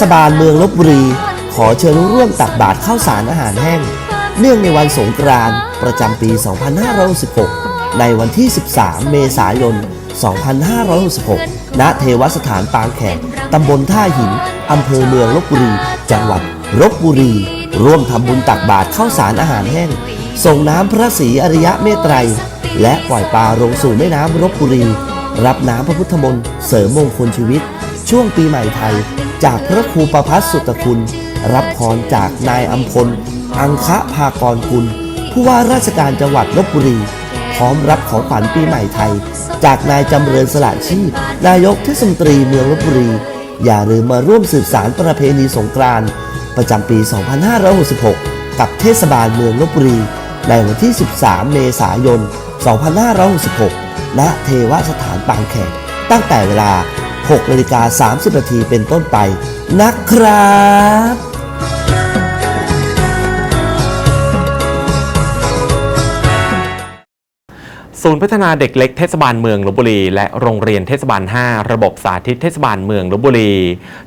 ศบาลเมืองลบบุรี ขอเชิญร่วมตักบาตรข้าวสารอาหารแห้ง เนื่องในวันสงกรานต์ประจำปี 2566 ในวันที่ 13 เมษายน 2566 ณ เทวสถานปางแขกตำบลท่าหิน อำเภอเมืองลบบุรี จังหวัดลบบุรี ร่วมทำบุญตักบาตรข้าวสารอาหารแห้ง ส่งน้ำพระศรีอริยะเมตไตร และปล่อยปลาลงสู่แม่น้ำลบบุรี รับน้ำพระพุทธมนต์เสริมมงคลชีวิต ช่วงปีใหม่ไทย จากพระครูประพัฒสุตคุณ รับพรจากนายอัมพล อังคะภากรกุล ผู้ว่าราชการจังหวัดลบบุรี พร้อมรับของขวัญปีใหม่ไทย จากนายจำเริญสละชีพ นายกเทศมนตรีเมืองลบบุรี อย่าลืมมาร่วมสืบสารประเพณีสงกรานต์ประจำปี 2566 กับเทศบาลเมืองลบบุรี ในวันที่ 13 เมษายน 2566 ณ เทวสถานปางแขกตั้งแต่เวลา 6นาฬิกา30นาทีเป็นต้นไปนะครับศูนย์พัฒนาเด็กเล็กเทศบาลเมืองลบบุรี และโรงเรียนเทศบาล 5 ระบบสาธิตเทศบาลเมืองลบบุรี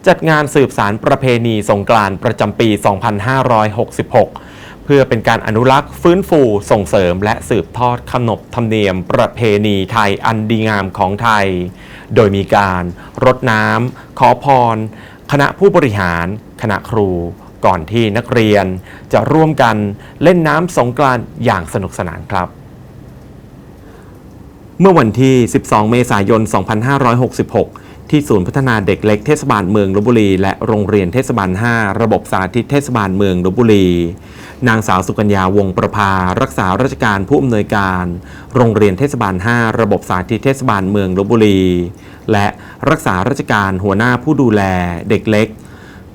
จัดงานสืบสารประเพณีสงกรานต์ประจำปี 2566 เพื่อเป็นการอนุรักษ์ฟื้นฟูส่งเสริมและสืบทอดขนบธรรมเนียมประเพณีไทยอันดีงามของไทย โดยมีการรดน้ำขอพร คณะผู้บริหาร คณะครู ก่อนที่นักเรียน จะร่วมกันเล่นน้ำสงกรานต์อย่างสนุกสนานครับเมื่อวันที่ 12 เมษายน 2566 ที่ศูนย์พัฒนาเด็กเล็กเทศบาลเมืองลบบุรี และโรงเรียนเทศบาล 5 ระบบสาธิตเทศบาลเมืองลบบุรี นางสาวสุกัญญาวงประภา รักษาราชการผู้อำนวยการ โรงเรียนเทศบาล 5 ระบบสาธิตเทศบาลเมืองลบบุรี และรักษาราชการหัวหน้าผู้ดูแลเด็กเล็ก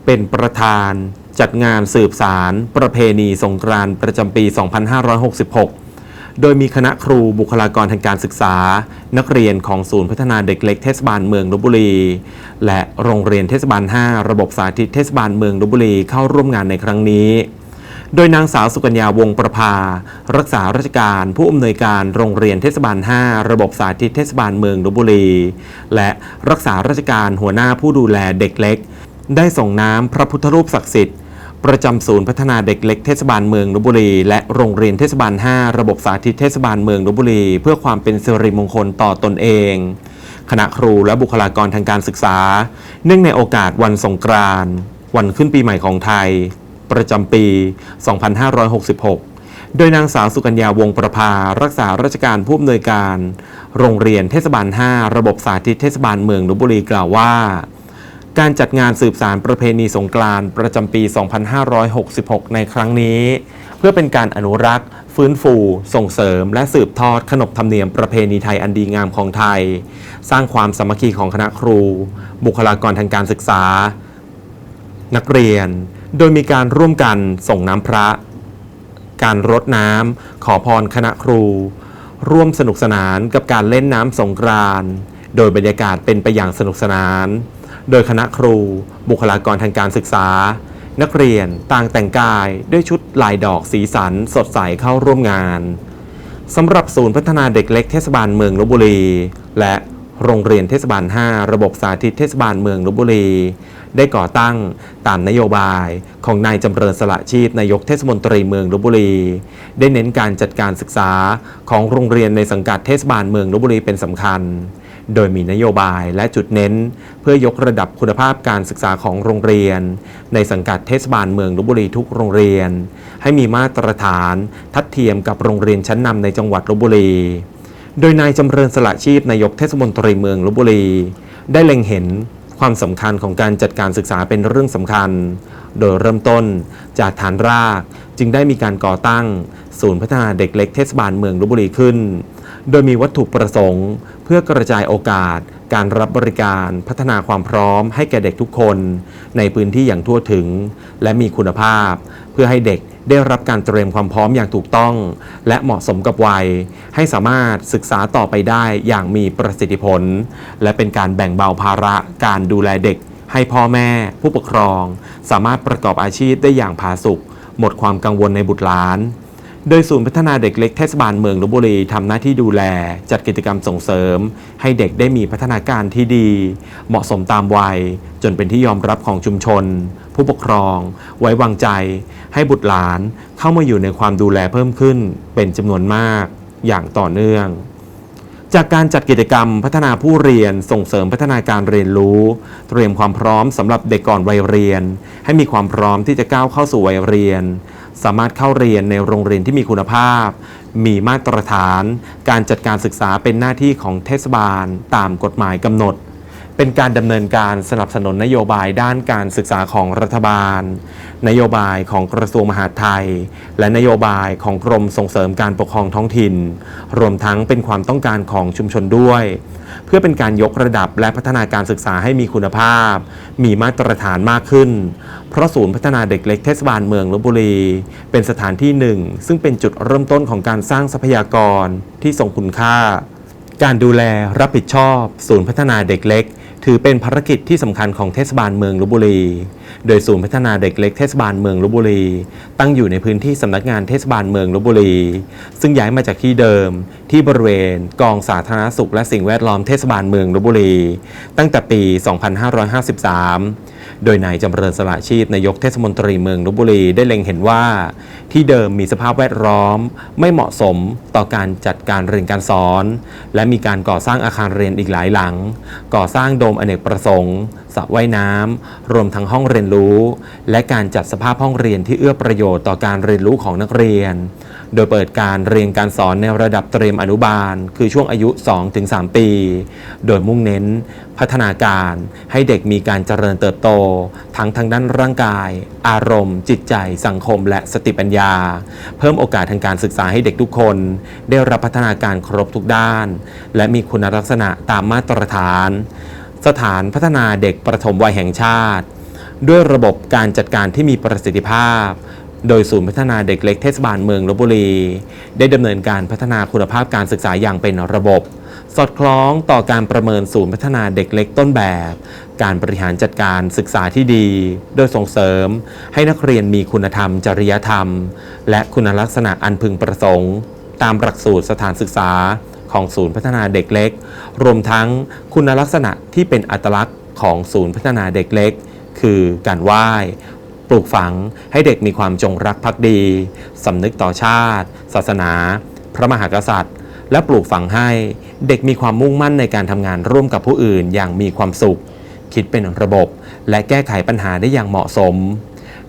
เป็นประธาน จัดงานสืบสาร ประเพณีสงกรานต์ประจำปี 2566โดยมีคณะครูบุคลากรทางการศึกษา นักเรียนของศูนย์พัฒนาเด็กเล็กเทศบาลเมืองลบบุรี และโรงเรียนเทศบาล 5 ระบบสาธิตเทศบาลเมืองลบบุรีเข้าร่วมงานในครั้งนี้ โดยนางสาวสุกัญญาวงประภา รักษาราชการผู้อำนวยการโรงเรียนเทศบาล 5 ระบบสาธิตเทศบาลเมืองลบบุรี และรักษาราชการหัวหน้าผู้ดูแลเด็กเล็ก ได้ส่งน้ำพระพุทธรูปศักดิ์สิทธิ์ประจำศูนย์พัฒนาเด็กเล็กเทศบาลเมืองลบบุรี และโรงเรียนเทศบาล 5 ระบบสาธิตเทศบาลเมืองลบบุรี เพื่อความเป็นสิริมงคลต่อตนเอง คณะครูและบุคลากรทางการศึกษา เนื่องในโอกาสวันสงกรานต์วันขึ้นปีใหม่ของไทย ประจำปี 2566 โดยนางสาวสุกัญญาวงประภา รักษาราชการผู้อำนวยการ โรงเรียนเทศบาล 5 ระบบสาธิตเทศบาลเมืองลบบุรีกล่าวว่า การจัดงานสืบสารประเพณีสงกรานต์ประจำปี 2566 ในครั้งนี้ เพื่อเป็นการอนุรักษ์ฟื้นฟู ส่งเสริม และสืบทอดขนบธรรมเนียมประเพณีไทยอันดีงามของไทย สร้างความสามัคคีของคณะครู บุคลากรทางการศึกษา นักเรียน โดยมีการร่วมกันส่งน้ำพระ การรดน้ำขอพรคณะครู ร่วมสนุกสนานกับการเล่นน้ำสงกรานต์โดยบรรยากาศเป็นไปอย่างสนุกสนาน โดยคณะครู บุคลากรทางการศึกษา นักเรียนต่างแต่งกายด้วยชุดลายดอกสีสันสดใสเข้าร่วมงานสำหรับศูนย์พัฒนาเด็กเล็กเทศบาลเมืองลบบุรี และ โรงเรียนเทศบาล 5 ระบบสาธิตเทศบาลเมืองลบบุรี ได้ก่อตั้งตามนโยบายของนายจำเริญสละชีพนายกเทศมนตรีเมืองลบบุรี ได้เน้นการจัดการศึกษาของโรงเรียนในสังกัดเทศบาลเมืองลบบุรีเป็นสำคัญ โดยมีนโยบายและจุดเน้น เพื่อยกระดับคุณภาพการศึกษาของโรงเรียน ในสังกัดเทศบาลเมืองลบบุรีทุกโรงเรียน ให้มีมาตรฐานทัดเทียมกับโรงเรียนชั้นนำในจังหวัดลบบุรี โดยนายจำเริญสละชีพนายกเทศมนตรีเมืองลบบุรี ได้เล็งเห็นความสำคัญของการจัดการศึกษาเป็นเรื่องสำคัญ โดยเริ่มต้นจากฐานรากจึงได้มีการก่อตั้ง ศูนย์พัฒนาเด็กเล็กเทศบาลเมืองลบบุรีขึ้น โดยมีวัตถุประสงค์ เพื่อกระจายโอกาส การรับบริการพัฒนาความพร้อมให้แก่เด็กทุกคน ในพื้นที่อย่างทั่วถึง และมีคุณภาพ เพื่อให้เด็ก ได้รับการเตรียมความพร้อมอย่างถูกต้อง และเหมาะสมกับวัย ให้สามารถศึกษาต่อไปได้อย่างมีประสิทธิผล และเป็นการแบ่งเบาภาระการดูแลเด็ก ให้พ่อแม่ ผู้ปกครอง สามารถประกอบอาชีพได้อย่างผาสุกหมดความกังวลในบุตรหลาน โดยศูนย์พัฒนาเด็กเล็กเทศบาลเมืองลบบุรีทำหน้าที่ดูแล จัดกิจกรรมส่งเสริม ให้เด็กได้มีพัฒนาการที่ดี เหมาะสมตามวัย จนเป็นที่ยอมรับของชุมชน ผู้ปกครอง ไว้วางใจ ให้บุตรหลานเข้ามาอยู่ในความดูแลเพิ่มขึ้นเป็นจำนวนมากอย่างต่อเนื่อง จากการจัดกิจกรรมพัฒนาผู้เรียนส่งเสริมพัฒนาการเรียนรู้ เตรียมความพร้อมสำหรับเด็กก่อนวัยเรียน ให้มีความพร้อมที่จะก้าวเข้าสู่วัยเรียน สามารถเข้าเรียนในโรงเรียนที่มีคุณภาพ มีมาตรฐาน การจัดการศึกษาเป็นหน้าที่ของเทศบาล ตามกฎหมายกำหนด เป็นการดำเนินการสนับสนุนนโยบายด้านการศึกษาของรัฐบาล นโยบายของกระทรวงมหาดไทย และนโยบายของกรมส่งเสริมการปกครองท้องถิ่น รวมทั้งเป็นความต้องการของชุมชนด้วย เพื่อเป็นการยกระดับและพัฒนาการศึกษาให้มีคุณภาพ มีมาตรฐานมากขึ้น เพราะศูนย์พัฒนาเด็กเล็กเทศบาลเมืองลบบุรี เป็นสถานที่หนึ่ง ซึ่งเป็นจุดเริ่มต้นของการสร้างทรัพยากรที่ทรงคุณค่าการดูแลรับผิดชอบ ศูนย์พัฒนาเด็กเล็ก ถือเป็นภารกิจที่สำคัญของเทศบาลเมืองลบบุรี โดยศูนย์พัฒนาเด็กเล็กเทศบาลเมืองลบบุรี ตั้งอยู่ในพื้นที่สำนักงานเทศบาลเมืองลบบุรี ซึ่งย้ายมาจากที่เดิม ที่บริเวณ กองสาธารณสุขและสิ่งแวดล้อมเทศบาลเมืองลบบุรี ตั้งแต่ปี 2553 โดยนายจำเริญสละชีพนายกเทศมนตรีเมืองลบบุรีได้เล็งเห็นว่า ที่เดิมมีสภาพแวดล้อม ไม่เหมาะสมต่อการจัดการเรียนการสอน และมีการก่อสร้างอาคารเรียนอีกหลายหลัง ก่อสร้างโดมอเนกประสงค์สระว่ายน้ำรวมทั้งห้องเรียนรู้ และการจัดสภาพห้องเรียนที่เอื้อประโยชน์ต่อการเรียนรู้ของนักเรียน โดยเปิดการเรียนการสอนในระดับเตรียมอนุบาล คือช่วงอายุ 2-3 ปี โดยมุ่งเน้น พัฒนาการให้เด็กมีการเจริญเติบโต ทั้งทางด้านร่างกาย อารมณ์ จิตใจ สังคม และสติปัญญา เพิ่มโอกาสทางการศึกษาให้เด็กทุกคน ได้รับพัฒนาการครบทุกด้าน และมีคุณลักษณะตามมาตรฐาน สถานพัฒนาเด็กประถมวัยแห่งชาติ ด้วยระบบการจัดการที่มีประสิทธิภาพ โดยศูนย์พัฒนาเด็กเล็กเทศบาลเมืองลบบุรี ได้ดำเนินการพัฒนาคุณภาพการศึกษาอย่างเป็นระบบ สอดคล้องต่อการประเมินศูนย์พัฒนาเด็กเล็กต้นแบบ การบริหารจัดการศึกษาที่ดี โดยส่งเสริม ให้นักเรียนมีคุณธรรม จริยธรรม และคุณลักษณะอันพึงประสงค์ ตามหลักสูตรสถานศึกษา ของศูนย์พัฒนาเด็กเล็ก รวมทั้งคุณลักษณะที่เป็นอัตลักษณ์ของศูนย์พัฒนาเด็กเล็ก คือการไหว้ปลูกฝังให้เด็กมีความจงรักภักดีสำนึกต่อชาติ ศาสนา พระมหากษัตริย์ และปลูกฝังให้เด็กมีความมุ่งมั่นในการทำงานร่วมกับผู้อื่นอย่างมีความสุข คิดเป็นระบบ และแก้ไขปัญหาได้อย่างเหมาะสม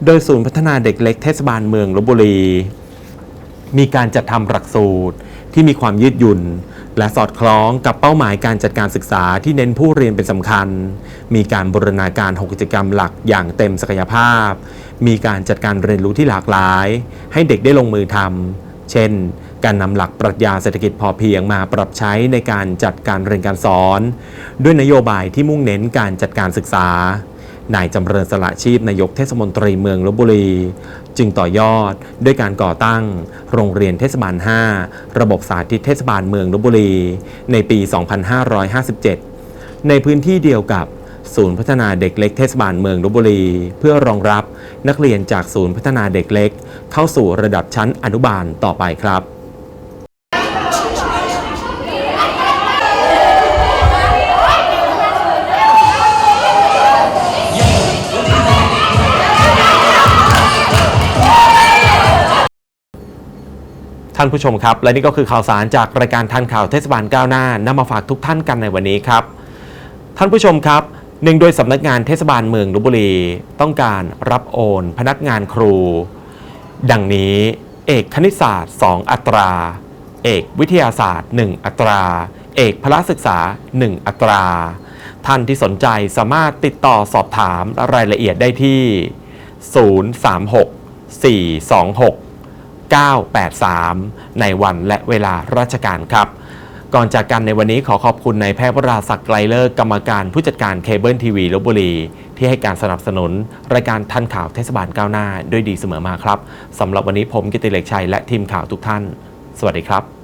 โดยศูนย์พัฒนาเด็กเล็กเทศบาลเมืองลบบุรี มีการจัดทำหลักสูตรที่มีความยืดหยุ่น และสอดคล้องกับเป้าหมายการจัดการศึกษาที่เน้นผู้เรียนเป็นสำคัญ มีการบูรณาการ6กิจกรรมหลักอย่างเต็มศักยภาพ มีการจัดการเรียนรู้ที่หลากหลาย ให้เด็กได้ลงมือทำ เช่น การนำหลักปรัชญาเศรษฐกิจพอเพียงมาปรับใช้ในการจัดการเรียนการสอน ด้วยนโยบายที่มุ่งเน้นการจัดการศึกษา นายจำเริญสละชีพนายกเทศมนตรีเมืองลบบุรี จึงต่อยอดด้วยการก่อตั้ง โรงเรียนเทศบาล 5 ระบบสาธิตเทศบาลเมืองลบบุรี ในปี 2557 ในพื้นที่เดียวกับศูนย์พัฒนาเด็กเล็กเทศบาลเมืองลบบุรี เพื่อรองรับนักเรียนจากศูนย์พัฒนาเด็กเล็ก เข้าสู่ระดับชั้นอนุบาลต่อไปครับานผู้ชมครับ และนี่ก็คือข่าวสารจากรายการทันข่าวเทศบาลก้าวหน้านำมาฝากทุกท่านกันในวันนี้ครับ ท่านผู้ชมครับหนึ่งโดยสำนักงานเทศบาลเมืองลบบุรี ต้องการรับโอน พนักงานครู ดังนี้ เอกคณิตศาสตร์ 2 อัตรา เอกวิทยาศาสตร์ 1 อัตรา เอกพละศึกษา 1 อัตรา ท่านที่สนใจสามารถติดต่อสอบถามรายละเอียดได้ที่ 036 426 983 ในวันและเวลาราชการครับ ก่อนจากกันในวันนี้ขอขอบคุณนายแพทย์วราศักดิ์ไกลเลิกกรรมการผู้จัดการเคเบิลทีวีลบบุรี ที่ให้การสนับสนุน รายการทันข่าวเทศบาลก้าวหน้าด้วยดีเสมอมาครับสำหรับวันนี้ผมกิติเล็กชัยและทีมข่าวทุกท่าน สวัสดีครับ